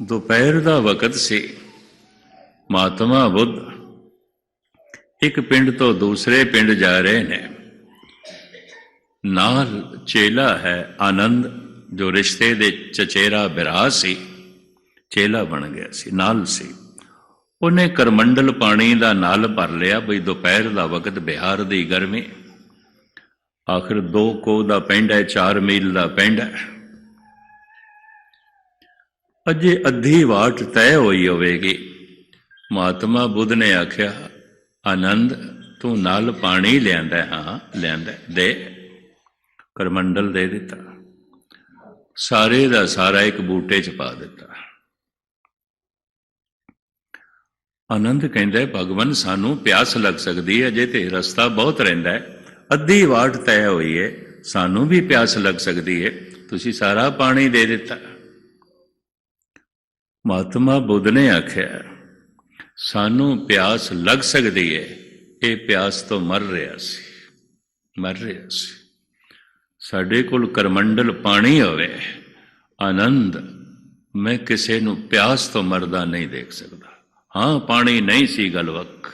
ਦੁਪਹਿਰ ਦਾ ਵਕਤ ਸੀ। ਮਹਾਤਮਾ ਬੁੱਧ ਇੱਕ ਪਿੰਡ ਤੋਂ ਦੂਸਰੇ ਪਿੰਡ ਜਾ ਰਹੇ ਨੇ। ਨਾਲ ਚੇਲਾ ਹੈ ਆਨੰਦ, ਜੋ ਰਿਸ਼ਤੇ ਦੇ ਚਚੇਰਾ ਬਿਰਾ ਸੀ। ਚੇਲਾ ਬਣ ਗਿਆ ਸੀ, ਨਾਲ ਸੀ। ਉਹਨੇ ਕਰਮੰਡਲ ਪਾਣੀ ਦਾ ਨਾਲ ਭਰ ਲਿਆ ਬਈ ਦੁਪਹਿਰ ਦਾ ਵਕਤ ਬਿਹਾਰ ਦੀ ਗਰਮੀ। ਆਖਰ ਦੋ ਕੋ ਦਾ ਪਿੰਡ ਹੈ 4 ਮੀਲ ਦਾ ਪਿੰਡ ਹੈ। ਅਜੇ ਅੱਧੀ ਵਾਟ ਤੈਅ ਹੋਈ ਹੋਵੇਗੀ। ਮਹਾਤਮਾ ਬੁੱਧ ਨੇ ਆਖਿਆ ਆਨੰਦ ਤੂੰ ਨਾਲ ਪਾਣੀ ਲਿਆਂਦਾ ਹਾਂ ਲਿਆਂਦਾ ਦੇ। ਕਰਮੰਡਲ ਦੇ ਦਿੱਤਾ। ਸਾਰੇ ਦਾ ਸਾਰਾ ਇੱਕ ਬੂਟੇ 'ਚ ਪਾ ਦਿੱਤਾ। ਆਨੰਦ ਕਹਿੰਦਾ ਹੈ, ਭਗਵਾਨ ਸਾਨੂੰ ਪਿਆਸ ਲੱਗ ਸਕਦੀ ਹੈ ਅਜੇ ਤੇ ਰਸਤਾ ਬਹੁਤ ਰਹਿੰਦਾ ਹੈ। ਅੱਧੀ ਵਾਟ ਤੈਅ ਹੋਈ ਹੈ ਸਾਨੂੰ ਵੀ ਪਿਆਸ ਲੱਗ ਸਕਦੀ ਹੈ ਤੁਸੀਂ ਸਾਰਾ ਪਾਣੀ ਦੇ ਦਿੱਤਾ। ਮਹਾਤਮਾ ਬੁੱਧ ਨੇ ਆਖਿਆ, ਸਾਨੂੰ ਪਿਆਸ ਲੱਗ ਸਕਦੀ ਹੈ ਇਹ ਪਿਆਸ ਤੋਂ ਮਰ ਰਿਹਾ ਸੀ, ਮਰ ਰਿਹਾ ਸੀ। ਸਾਡੇ ਕੋਲ ਕਰਮੰਡਲ ਪਾਣੀ ਹੋਵੇ, ਆਨੰਦ, ਮੈਂ ਕਿਸੇ ਨੂੰ ਪਿਆਸ ਤੋਂ ਮਰਦਾ ਨਹੀਂ ਦੇਖ ਸਕਦਾ। ਹਾਂ, ਪਾਣੀ ਨਹੀਂ ਸੀ ਗਲਵਕ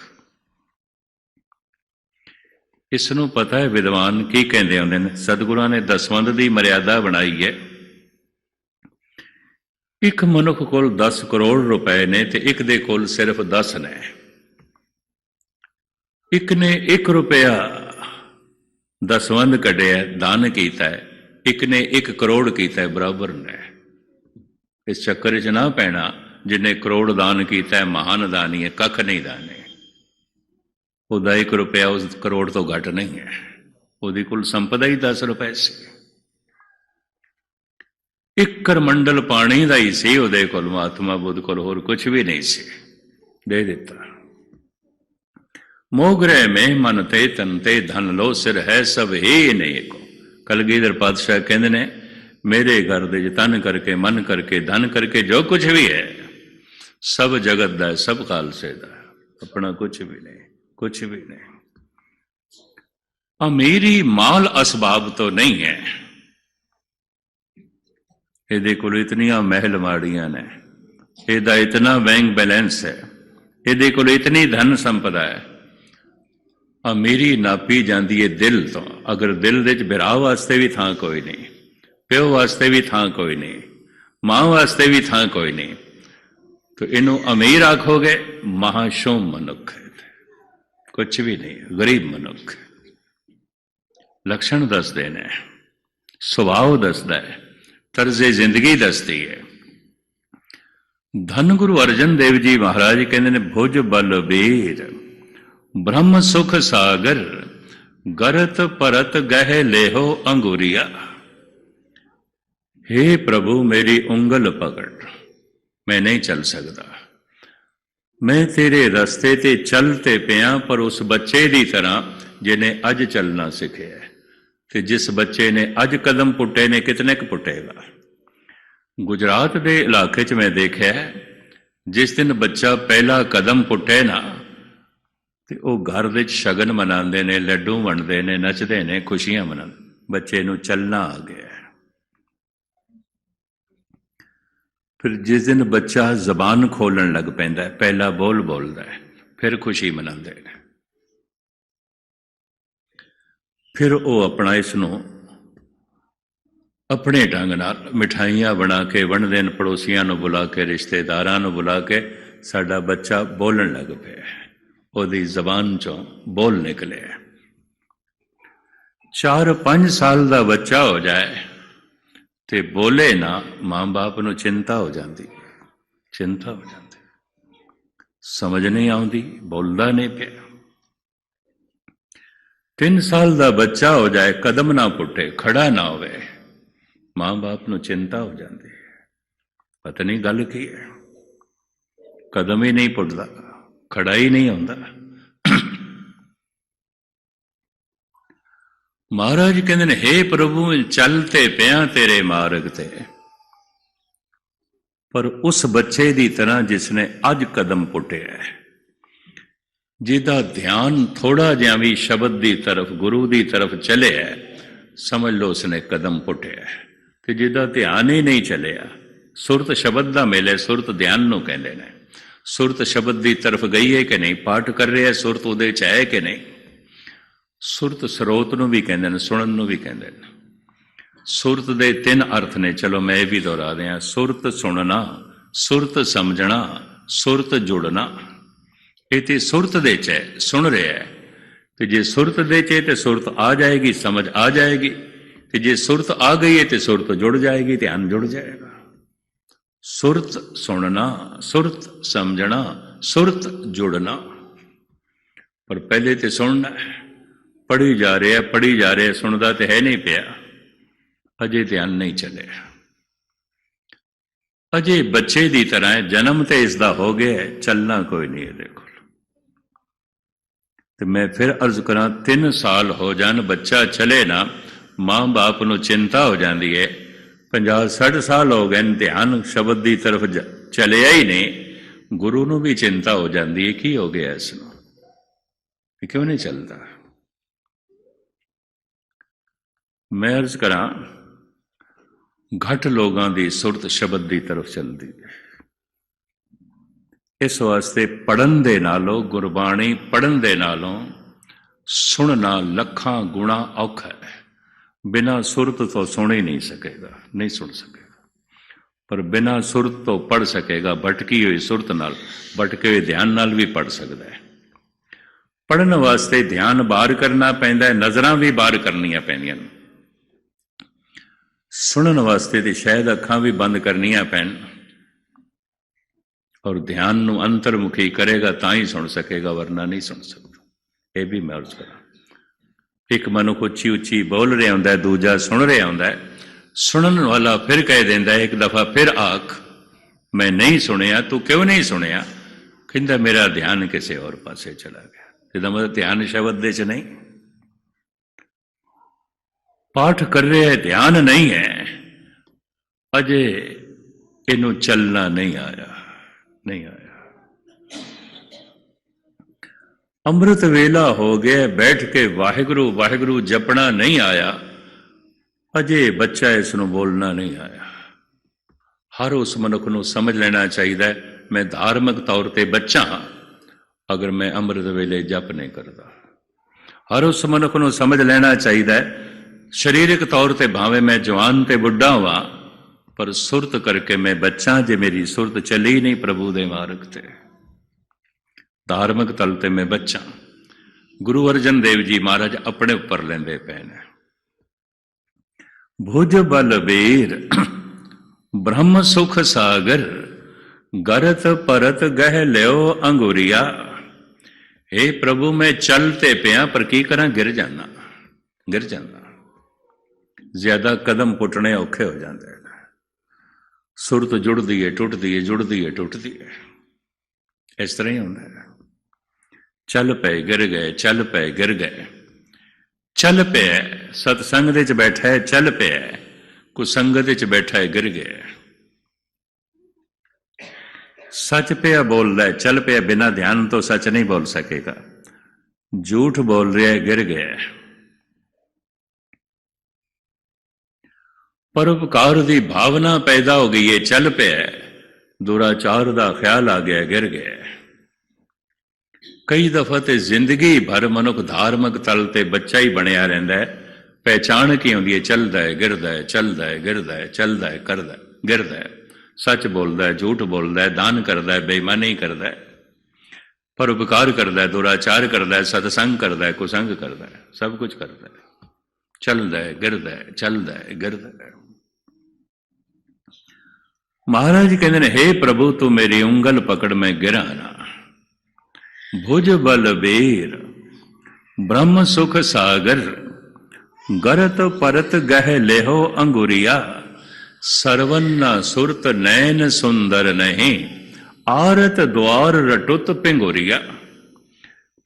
ਇਸ ਨੂੰ ਪਤਾ ਹੈ ਵਿਦਵਾਨ ਕੀ ਕਹਿੰਦੇ ਹੁੰਦੇ ਨੇ? ਸਤਿਗੁਰਾਂ ਨੇ ਦਸਵੰਦ ਦੀ ਮਰਿਆਦਾ ਬਣਾਈ ਹੈ ਇੱਕ ਮਨੁੱਖ ਕੋਲ 10 ਕਰੋੜ ਰੁਪਏ ਨੇ ਤੇ ਇੱਕ ਦੇ ਕੋਲ ਸਿਰਫ 10 ਨੇ। ਇੱਕ ਨੇ 1 ਰੁਪਿਆ ਦਸਵੰਦ ਕੱਢਿਆ, ਦਾਨ ਕੀਤਾ ਹੈ ਇੱਕ ਨੇ 1 ਕਰੋੜ ਕੀਤਾ, ਬਰਾਬਰ ਨੇ। ਇਸ ਚੱਕਰ 'ਚ ਨਾ ਪੈਣਾ ਜਿਹਨੇ ਕਰੋੜ ਦਾਨ ਕੀਤਾ ਹੈ ਮਹਾਨ ਦਾਨੀ ਹੈ, ਕੱਖ ਨਹੀਂ ਦਾਨੇ। ਉਹਦਾ 1 ਰੁਪਿਆ ਉਸ ਕਰੋੜ ਤੋਂ ਘੱਟ ਨਹੀਂ ਹੈ। ਉਹਦੇ ਕੋਲ ਸੰਪਦਾ ਹੀ 10 ਰੁਪਏ ਸੀ। ਇੱਕ ਕਰਮੰਡਲ ਪਾਣੀ ਦਾ ਹੀ ਸੀ ਉਹਦੇ ਕੋਲ ਮਹਾਤਮਾ ਬੁੱਧ ਕੋਲ ਹੋਰ ਕੁਝ ਵੀ ਨਹੀਂ ਸੀ। ਦੇ ਦਿੱਤਾ। ਮੋਗਰੇ ਮੈਂ ਮਨ ਤੇ ਤਨ ਤੇ ਧਨ ਲੋ ਸਿਰ ਹੈ ਸਭ ਹੀ ਨਹੀਂ ਕਲਗੀਧਰ ਪਾਤਸ਼ਾਹ ਕਹਿੰਦੇ ਨੇ ਮੇਰੇ ਘਰ ਦੇ ਚ ਕਰਕੇ ਮਨ ਕਰਕੇ ਧਨ ਕਰਕੇ ਜੋ ਕੁਝ ਵੀ ਹੈ ਸਭ ਜਗਤ ਦਾ ਹੈ, ਸਭ ਖਾਲਸੇ ਦਾ ਆਪਣਾ ਕੁਝ ਵੀ ਨਹੀਂ ਕੁਝ ਵੀ ਨਹੀਂ। ਅਮੀਰੀ ਮਾਲ ਅਸਬਾਬ ਤੋਂ ਨਹੀਂ ਹੈ। ਇਹਦੇ ਕੋਲ ਇਤਨੀਆਂ ਮਹਿਲ ਮਾੜੀਆਂ ਨੇ। ਇਹਦਾ ਇਤਨਾ ਬੈਂਕ ਬੈਲੈਂਸ ਹੈ। ਇਹਦੇ ਕੋਲ ਇਤਨੀ ਧਨ ਸੰਪਦਾ ਹੈ। ਅਮੀਰੀ ਨਾਪੀ ਜਾਂਦੀ ਹੈ ਦਿਲ ਤੋਂ। ਅਗਰ ਦਿਲ ਦੇ ਵਿੱਚ ਬਿਰਾਹ ਵਾਸਤੇ ਵੀ ਥਾਂ ਕੋਈ ਨਹੀਂ, ਪਿਓ ਵਾਸਤੇ ਵੀ ਥਾਂ ਕੋਈ ਨਹੀਂ, ਮਾਂ ਵਾਸਤੇ ਵੀ ਥਾਂ ਕੋਈ ਨਹੀਂ, ਤੋ ਇਹਨੂੰ ਅਮੀਰ ਆਖੋਗੇ, ਮਹਾਸ਼ੋਮ ਮਨੁੱਖ ਹੈ ਕੁਝ ਵੀ ਨਹੀਂ, ਗਰੀਬ ਮਨੁੱਖ ਲਕਸ਼ਣ ਦੱਸਦੇ ਨੇ, ਸੁਭਾਅ ਦੱਸਦਾ ਹੈ। ਤਰਜ਼ੇ ਜ਼ਿੰਦਗੀ ਦੱਸਦੀ ਹੈ। ਧੰਨ ਗੁਰੂ ਅਰਜਨ ਦੇਵ ਜੀ ਮਹਾਰਾਜ ਕਹਿੰਦੇ ਨੇ, ਭੁਜ ਬਲ ਬੀਰ, ਬ੍ਰਹਮ ਸੁਖ ਸਾਗਰ, ਗਰਤ ਪਰਤ ਗਹਿ ਲੇਹੋ ਅੰਗੁਰੀਆ। हे ਪ੍ਰਭੂ, ਮੇਰੀ ਉਂਗਲ ਪਕੜ, ਮੈਂ ਨਹੀਂ ਚੱਲ ਸਕਦਾ। ਮੈਂ ਤੇਰੇ ਰਸਤੇ ਤੇ ਚੱਲ ਤੇ ਪਿਆ, ਪਰ ਉਸ ਬੱਚੇ ਦੀ ਤਰ੍ਹਾਂ ਜਿਹਨੇ ਅੱਜ ਚੱਲਣਾ ਸਿੱਖਿਆ ਤੇ ਜਿਸ ਬੱਚੇ ਨੇ ਅੱਜ ਕਦਮ ਪੁੱਟੇ ਨੇ, ਕਿਤਨੇ ਕੁ ਪੁੱਟੇਗਾ? ਗੁਜਰਾਤ ਦੇ ਇਲਾਕੇ 'ਚ ਮੈਂ ਦੇਖਿਆ ਜਿਸ ਦਿਨ ਬੱਚਾ ਪਹਿਲਾ ਕਦਮ ਪੁੱਟੇ ਨਾ, ਤੇ ਉਹ ਘਰ ਵਿੱਚ ਸ਼ਗਨ ਮਨਾਉਂਦੇ ਨੇ, ਲੱਡੂ ਵੰਡਦੇ ਨੇ, ਨੱਚਦੇ ਨੇ, ਖੁਸ਼ੀਆਂ ਮਨਾਉਂਦੇ ਬੱਚੇ ਨੂੰ ਚੱਲਣਾ ਆ ਗਿਆ ਫਿਰ ਜਿਸ ਦਿਨ ਬੱਚਾ ਜ਼ਬਾਨ ਖੋਲਣ ਲੱਗ ਪੈਂਦਾ ਪਹਿਲਾ ਬੋਲ ਬੋਲਦਾ ਹੈ, ਫਿਰ ਖੁਸ਼ੀ ਮਨਾਉਂਦੇ ਨੇ। ਫਿਰ ਉਹ ਆਪਣਾ ਇਸ ਨੂੰ ਆਪਣੇ ਢੰਗ ਨਾਲ ਮਿਠਾਈਆਂ ਬਣਾ ਕੇ ਵੰਡਦੇ ਨੇ ਪੜੋਸੀਆਂ ਨੂੰ ਬੁਲਾ ਕੇ, ਰਿਸ਼ਤੇਦਾਰਾਂ ਨੂੰ ਬੁਲਾ ਕੇ ਸਾਡਾ ਬੱਚਾ ਬੋਲਣ ਲੱਗ ਪਿਆ ਉਹਦੀ ਜ਼ਬਾਨ ਚੋਂ ਬੋਲ ਨਿਕਲਿਆ 4-5 ਸਾਲ ਦਾ ਬੱਚਾ ਹੋ ਜਾਏ ਤੇ ਬੋਲੇ ਨਾ, ਮਾਂ-ਬਾਪ ਨੂੰ ਚਿੰਤਾ ਹੋ ਜਾਂਦੀ। ਚਿੰਤਾ ਹੋ ਜਾਂਦੀ। ਸਮਝ ਨਹੀਂ ਆਉਂਦੀ, ਬੋਲਦਾ ਨਹੀਂ ਪਿਆ। 3 ਸਾਲ ਦਾ ਬੱਚਾ ਹੋ ਜਾਏ, ਕਦਮ ਨਾ ਪੁੱਟੇ, ਖੜਾ ਨਾ ਹੋਵੇ। ਮਾਂ-ਬਾਪ ਨੂੰ ਚਿੰਤਾ ਹੋ ਜਾਂਦੀ ਹੈ। ਪਤਾ ਨਹੀਂ ਗੱਲ ਕੀ ਹੈ? ਕਦਮ ਹੀ ਨਹੀਂ ਪੁੱਟਦਾ, ਖੜਾ ਹੀ ਨਹੀਂ ਹੁੰਦਾ। ਮਹਾਰਾਜ ਕਹਿੰਦੇ ਨੇ हे ਪ੍ਰਭੂ, ਚੱਲ ਤੇ ਪਿਆ ਤੇਰੇ ਮਾਰਗ ਤੇ। ਪਰ ਉਸ ਬੱਚੇ ਦੀ ਤਰ੍ਹਾਂ ਜਿਸ ਨੇ ਅੱਜ ਕਦਮ ਪੁੱਟਿਆ ਹੈ ਜਿਹਦਾ ਧਿਆਨ ਥੋੜਾ ਜਿਹਾ ਵੀ ਸ਼ਬਦ ਦੀ ਤਰਫ, ਗੁਰੂ ਦੀ ਤਰਫ ਚਲਿਆ ਸਮਝ ਲਓ ਉਸਨੇ ਕਦਮ ਪੁੱਟਿਆ ਹੈ। ਤੇ ਜਿਹਦਾ ਧਿਆਨ ਹੀ ਨਹੀਂ ਚਲਿਆ, ਸੁਰਤ ਸ਼ਬਦ ਦਾ ਮੇਲ ਸੁਰਤ ਧਿਆਨ ਨੂੰ ਕਹਿੰਦੇ ਨੇ। ਸੁਰਤ ਸ਼ਬਦ ਦੀ ਤਰਫ ਗਈ ਹੈ ਕਿ ਨਹੀਂ, ਪਾਠ ਕਰ ਰਿਹਾ ਸੁਰਤ ਉਹਦੇ ਚ ਹੈ ਕਿ ਨਹੀਂ? ਸੁਰਤ ਸਰੋਤ ਨੂੰ ਵੀ ਕਹਿੰਦੇ ਨੇ, ਸੁਣਨ ਨੂੰ ਵੀ ਕਹਿੰਦੇ ਨੇ। ਸੁਰਤ ਦੇ ਤਿੰਨ ਅਰਥ ਨੇ, ਚਲੋ ਮੈਂ ਇਹ ਵੀ ਦੁਹਰਾ ਦਿਆਂ, ਸੁਰਤ ਸੁਣਨਾ, ਸੁਰਤ ਸਮਝਣਾ, ਸੁਰਤ ਜੁੜਨਾ। ਇਹ ਤੇ ਸੁਰਤ ਦੇ ਚ ਹੈ, ਸੁਣ ਰਿਹਾ ਹੈ। ਤੇ ਜੇ ਸੁਰਤ ਦੇ ਚ ਹੈ ਤੇ ਸੁਰਤ ਆ ਜਾਏਗੀ, ਸਮਝ ਆ ਜਾਏਗੀ। ਤੇ ਜੇ ਸੁਰਤ ਆ ਗਈ ਹੈ ਤੇ ਸੁਰਤ ਜੁੜ ਜਾਏਗੀ ਧਿਆਨ ਜੁੜ ਜਾਏਗਾ। ਸੁਰਤ ਸੁਣਨਾ, ਸੁਰਤ ਸਮਝਣਾ, ਸੁਰਤ ਜੁੜਨਾ। ਪਰ ਪਹਿਲੇ ਤੇ ਸੁਣਨਾ ਪੜੀ ਜਾ ਰਿਹਾ ਪੜੀ ਜਾ ਰਿਹਾ, ਸੁਣਦਾ ਤੇ ਹੈ ਨਹੀਂ ਪਿਆ। ਅਜੇ ਧਿਆਨ ਨਹੀਂ ਚੱਲਿਆ। ਅਜੇ ਬੱਚੇ ਦੀ ਤਰ੍ਹਾਂ ਜਨਮ ਤੇ ਇਸ ਦਾ ਹੋ ਗਿਆ ਚੱਲਣਾ ਕੋਈ ਨਹੀਂ ਹੈ, ਦੇਖੋ। ਤੇ ਮੈਂ ਫਿਰ ਅਰਜ਼ ਕਰਾਂ 3 ਸਾਲ ਹੋ ਜਾਣ ਬੱਚਾ ਚਲੇ ਨਾ ਮਾਂ-ਬਾਪ ਨੂੰ ਚਿੰਤਾ ਹੋ ਜਾਂਦੀ ਹੈ 50 60 ਸਾਲ ਹੋ ਗਏ ਨੇ, ਧਿਆਨ ਸ਼ਬਦ ਦੀ ਤਰਫ ਚਲਿਆ ਹੀ ਨਹੀਂ। ਗੁਰੂ ਨੂੰ ਵੀ ਚਿੰਤਾ ਹੋ ਜਾਂਦੀ ਹੈ ਕੀ ਹੋ ਗਿਆ ਇਸ ਨੂੰ? ਇਹ ਕਿਉਂ ਨਹੀਂ ਚੱਲਦਾ? ਮੈਂ ਅਰਜ਼ ਕਰਾਂ ਘੱਟ ਲੋਕਾਂ ਦੀ ਸੁਰਤ ਸ਼ਬਦ ਦੀ ਤਰਫ ਚੱਲਦੀ ਹੈ ਇਸ ਵਾਸਤੇ ਪੜਨ ਦੇ ਨਾਲੋਂ, ਗੁਰਬਾਣੀ ਪੜਨ ਦੇ ਨਾਲੋਂ ਸੁਣਨਾ ਲੱਖਾਂ ਗੁਣਾ ਔਖਾ ਹੈ। ਬਿਨਾ ਸੁਰਤ ਤੋਂ ਸੁਣ ਹੀ ਨਹੀਂ ਸਕੇਗਾ, ਨਹੀਂ ਸੁਣ ਸਕੇਗਾ। ਪਰ ਬਿਨਾ ਸੁਰਤ ਤੋਂ ਪੜ ਸਕੇਗਾ, ਭਟਕੀ ਹੋਈ ਸੁਰਤ ਨਾਲ, ਭਟਕੇ ਹੋਏ ਧਿਆਨ ਨਾਲ ਵੀ ਪੜ ਸਕਦਾ ਹੈ। ਪੜਨ ਵਾਸਤੇ ਧਿਆਨ ਬਾਹਰ ਕਰਨਾ ਪੈਂਦਾ ਹੈ, ਨਜ਼ਰਾਂ ਵੀ ਬਾਹਰ ਕਰਨੀਆਂ ਪੈਂਦੀਆਂ ਨੇ। ਸੁਣਨ ਵਾਸਤੇ ਤੇ ਸ਼ਾਇਦ ਅੱਖਾਂ ਵੀ ਬੰਦ ਕਰਨੀਆਂ ਪੈਣ। ਔਰ ਧਿਆਨ ਨੂੰ ਅੰਤਰਮੁਖੀ ਕਰੇਗਾ ਤਾਂ ਹੀ ਸੁਣ ਸਕੇਗਾ, ਵਰਨਾ ਨਹੀਂ ਸੁਣ ਸਕਦਾ। ਇਹ ਵੀ ਮੈਂ ਅਰਜ਼ ਕਰਾਂ। ਇੱਕ ਮਨੁੱਖ ਉੱਚੀ ਉੱਚੀ ਬੋਲ ਰਿਹਾ ਹੁੰਦਾ ਹੈ, ਦੂਜਾ ਸੁਣ ਰਿਹਾ ਹੁੰਦਾ ਹੈ। ਸੁਣਨ ਵਾਲਾ ਫਿਰ ਕਹਿ ਦਿੰਦਾ ਇੱਕ ਦਫਾ ਫਿਰ ਆਖ, ਮੈਂ ਨਹੀਂ ਸੁਣਿਆ, ਤੂੰ ਕਿਉਂ ਨਹੀਂ ਸੁਣਿਆ? ਕਹਿੰਦਾ, ਮੇਰਾ ਧਿਆਨ ਕਿਸੇ ਹੋਰ ਪਾਸੇ ਚਲਾ ਗਿਆ। ਇਹਦਾ ਮਤਲਬ ਧਿਆਨ ਸ਼ਬਦ ਦੇ ਚ ਨਹੀਂ। ਪਾਠ ਕਰ ਰਿਹਾ ਹੈ, ਧਿਆਨ ਨਹੀਂ ਹੈ। ਅਜੇ ਇਹਨੂੰ ਚੱਲਣਾ ਨਹੀਂ ਆਇਆ ਨਹੀਂ ਆਇਆ। ਅੰਮ੍ਰਿਤ ਵੇਲਾ ਹੋ ਗਿਆ, ਬੈਠ ਕੇ ਵਾਹਿਗੁਰੂ ਵਾਹਿਗੁਰੂ ਜਪਣਾ ਨਹੀਂ ਆਇਆ। ਅਜੇ ਬੱਚਾ ਇਸ ਨੂੰ ਬੋਲਣਾ ਨਹੀਂ ਆਇਆ। ਹਰ ਉਸ ਮਨੁੱਖ ਨੂੰ ਸਮਝ ਲੈਣਾ ਚਾਹੀਦਾ ਹੈ, ਮੈਂ ਧਾਰਮਿਕ ਤੌਰ ਤੇ ਬੱਚਾ ਹਾਂ, ਅਗਰ ਮੈਂ ਅੰਮ੍ਰਿਤ ਵੇਲੇ ਜਪ ਨਹੀਂ ਕਰਦਾ। ਹਰ ਉਸ ਮਨੁੱਖ ਨੂੰ ਸਮਝ ਲੈਣਾ ਚਾਹੀਦਾ ਹੈ, ਸਰੀਰਕ ਤੌਰ ਤੇ ਭਾਵੇਂ ਮੈਂ ਜਵਾਨ ਤੇ ਬੁੱਢਾ ਹਾਂ ਪਰ ਸੁਰਤ ਕਰਕੇ ਮੈਂ ਬੱਚਾ ਜੇ ਮੇਰੀ ਸੁਰਤ ਚੱਲੀ ਨਹੀਂ ਪ੍ਰਭੂ ਦੇ ਮਾਰਗ ਤੇ। ਧਾਰਮਿਕ ਤਲ ਤੇ ਮੈਂ ਬੱਚਾ। ਗੁਰੂ ਅਰਜਨ ਦੇਵ ਜੀ ਮਹਾਰਾਜ ਆਪਣੇ ਉੱਪਰ ਲੈਂਦੇ ਪਏ ਨੇ। ਭੁਜ ਬਲ ਬੀਰ ਬ੍ਰਹਮ ਸੁਖ ਸਾਗਰ, ਗਰਤ ਪਰਤ ਗਹਿ ਲਿਓ ਅੰਗੁਰੀਆ। ਏ ਪ੍ਰਭੂ, ਮੈਂ ਚੱਲ ਤੇ ਪਿਆ, ਪਰ ਕੀ ਕਰਾਂ? ਗਿਰ ਜਾਣਾ ਗਿਰ ਜਾਂਦਾ। ਜ਼ਿਆਦਾ ਕਦਮ ਪੁੱਟਣੇ ਔਖੇ ਹੋ ਜਾਂਦੇ। ਨੇ ਸੁਰਤ ਜੁੜਦੀ ਏ ਟੁੱਟਦੀ ਏ ਜੁੜਦੀ ਏ ਟੁੱਟਦੀ ਏ ਇਸ ਤਰ੍ਹਾਂ ਹੀ ਹੁੰਦਾ ਹੈ ਚੱਲ ਪਏ ਗਿਰ ਗਏ ਚੱਲ ਪਏ ਗਿਰ ਗਏ ਚੱਲ ਪਿਆ ਸਤਸੰਗ ਦੇ ਚ ਬੈਠਾ ਹੈ ਚੱਲ ਪਿਆ ਕੋ ਸੰਗਤ ਵਿੱਚ ਬੈਠਾ ਹੈ ਗਿਰ ਗਿਆ ਸੱਚ ਪਿਆ ਬੋਲਦਾ ਹੈ ਚੱਲ ਪਿਆ ਬਿਨਾ ਧਿਆਨ ਤੋਂ ਸੱਚ ਨਹੀਂ ਬੋਲ ਸਕੇਗਾ ਝੂਠ ਬੋਲ ਰਿਹਾ ਹੈ ਗਿਰ ਗਿਆ ਪਰਉਪਕਾਰ ਦੀ ਭਾਵਨਾ ਪੈਦਾ ਹੋ ਗਈ ਹੈ ਚੱਲ ਪਿਆ ਦੁਰਾਚਾਰ ਦਾ ਖਿਆਲ ਆ ਗਿਆ, ਗਿਰ ਗਿਆ ਕਈ ਦਫਾ ਤੇ ਜ਼ਿੰਦਗੀ ਭਰ ਮਨੁੱਖ ਧਾਰਮਿਕ ਤਲ ਤੇ ਬੱਚਾ ਹੀ ਬਣਿਆ ਰਹਿੰਦਾ ਹੈ ਪਹਿਚਾਣ ਕੀ ਹੁੰਦੀ ਹੈ ਚੱਲਦਾ ਹੈ ਗਿਰਦਾ ਹੈ ਚੱਲਦਾ ਹੈ ਗਿਰਦਾ ਹੈ ਚੱਲਦਾ ਹੈ ਕਰਦਾ ਗਿਰਦਾ ਹੈ ਸੱਚ ਬੋਲਦਾ ਹੈ ਝੂਠ ਬੋਲਦਾ ਹੈ ਦਾਨ ਕਰਦਾ ਹੈ ਬੇਈਮਾਨੀ ਕਰਦਾ ਹੈ ਪਰਉਪਕਾਰ ਕਰਦਾ ਹੈ ਦੁਰਾਚਾਰ ਕਰਦਾ ਹੈ ਸਤਸੰਗ ਕਰਦਾ ਹੈ ਕੁਸੰਗ ਕਰਦਾ ਹੈ ਸਭ ਕੁਝ ਕਰਦਾ ਹੈ ਚੱਲਦਾ ਹੈ, ਗਿਰਦਾ ਹੈ, ਚੱਲਦਾ ਹੈ, ਗਿਰਦਾ ਹੈ। ਮਹਾਰਾਜ ਕਹਿੰਦੇ ਨੇ हे ਪ੍ਰਭੂ, ਤੂੰ ਮੇਰੀ ਉਂਗਲ ਪਕੜ, ਮੈਂ ਗਿਰਾਂ ਨਾ। ਭੁਜ ਬਲ ਬੀਰ ਬ੍ਰਹਮ ਸੁਖ ਸਾਗਰ, ਗਰਤ ਪਰਤ ਗਹਿ ਲੇਹੋ ਅੰਗੁਰੀਆ। ਸਰਵਨ ਸੁਰਤ ਨੈਨ ਸੁੰਦਰ ਨਹੀਂ, ਆਰਤ ਦਵਾਰ ਰਟੁਤ ਪਿੰਗੁਰੀਆ।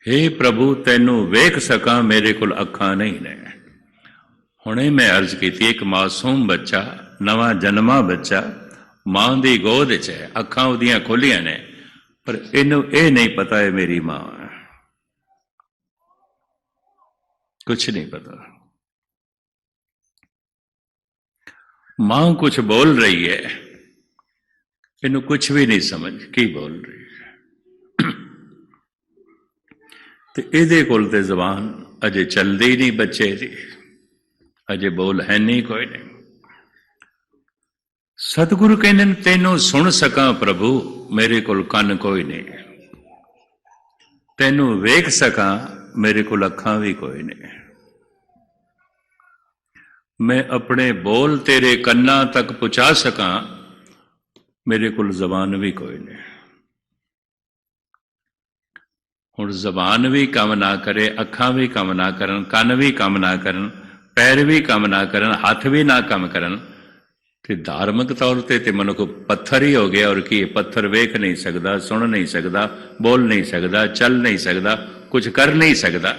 हे ਪ੍ਰਭੂ, ਤੈਨੂੰ ਵੇਖ ਸਕਾਂ, ਮੇਰੇ ਕੋਲ ਅੱਖਾਂ ਨਹੀਂ ਨੇ। ਹੁਣੇ ਮੈਂ ਅਰਜ਼ ਕੀਤੀ, ਇੱਕ ਮਾਸੂਮ ਬੱਚਾ, ਨਵਾਂ ਜਨਮਾ ਬੱਚਾ, ਮਾਂ ਦੀ ਗੋਦ 'ਚ ਹੈ, ਅੱਖਾਂ ਉਹਦੀਆਂ ਖੋਲੀਆਂ ਨੇ, ਪਰ ਇਹਨੂੰ ਇਹ ਨਹੀਂ ਪਤਾ ਹੈ ਮੇਰੀ ਮਾਂ ਹੈ। ਕੁਝ ਨਹੀਂ ਪਤਾ। ਮਾਂ ਕੁਝ ਬੋਲ ਰਹੀ ਹੈ, ਇਹਨੂੰ ਕੁਝ ਵੀ ਨਹੀਂ ਸਮਝ, ਕੀ ਬੋਲ ਰਹੀ ਹੈ। ਤੇ ਇਹਦੇ ਕੋਲ ਤੇ ਜ਼ਬਾਨ ਅਜੇ ਚੱਲਦੀ ਨਹੀਂ ਬੱਚੇ ਦੀ। ਅਜੇ ਬੋਲ ਹੈ ਨਹੀਂ ਕੋਈ ਨਹੀਂ। ਸਤਿਗੁਰੂ ਕਹਿੰਦੇ ਨੇ, ਤੈਨੂੰ ਸੁਣ ਸਕਾਂ ਪ੍ਰਭੂ, ਮੇਰੇ ਕੋਲ ਕੰਨ ਕੋਈ ਨਹੀਂ। ਤੈਨੂੰ ਵੇਖ ਸਕਾਂ, ਮੇਰੇ ਕੋਲ ਅੱਖਾਂ ਵੀ ਕੋਈ ਨਹੀਂ। ਮੈਂ ਆਪਣੇ ਬੋਲ ਤੇਰੇ ਕੰਨਾਂ ਤੱਕ ਪਹੁੰਚਾ ਸਕਾਂ, ਮੇਰੇ ਕੋਲ ਜ਼ਬਾਨ ਵੀ ਕੋਈ ਨਹੀਂ। ਹੁਣ ਜ਼ਬਾਨ ਵੀ ਕੰਮ ਨਾ ਕਰੇ, ਅੱਖਾਂ ਵੀ ਕੰਮ ਨਾ ਕਰਨ, ਕੰਨ ਵੀ ਕੰਮ ਨਾ ਕਰਨ ਪੈਰ ਵੀ ਕੰਮ ਨਾ ਕਰਨ, ਹੱਥ ਵੀ ਨਾ ਕੰਮ ਕਰਨ, ਤੇ ਧਾਰਮਿਕ ਤੌਰ ਤੇ ਤੇ ਮਨੁੱਖ ਪੱਥਰ ਹੀ ਹੋ ਗਿਆ ਔਰ ਕੀ, ਪੱਥਰ ਵੇਖ ਨਹੀਂ ਸਕਦਾ, ਸੁਣ ਨਹੀਂ ਸਕਦਾ, ਬੋਲ ਨਹੀਂ ਸਕਦਾ, ਚੱਲ ਨਹੀਂ ਸਕਦਾ, ਕੁਝ ਕਰ ਨਹੀਂ ਸਕਦਾ।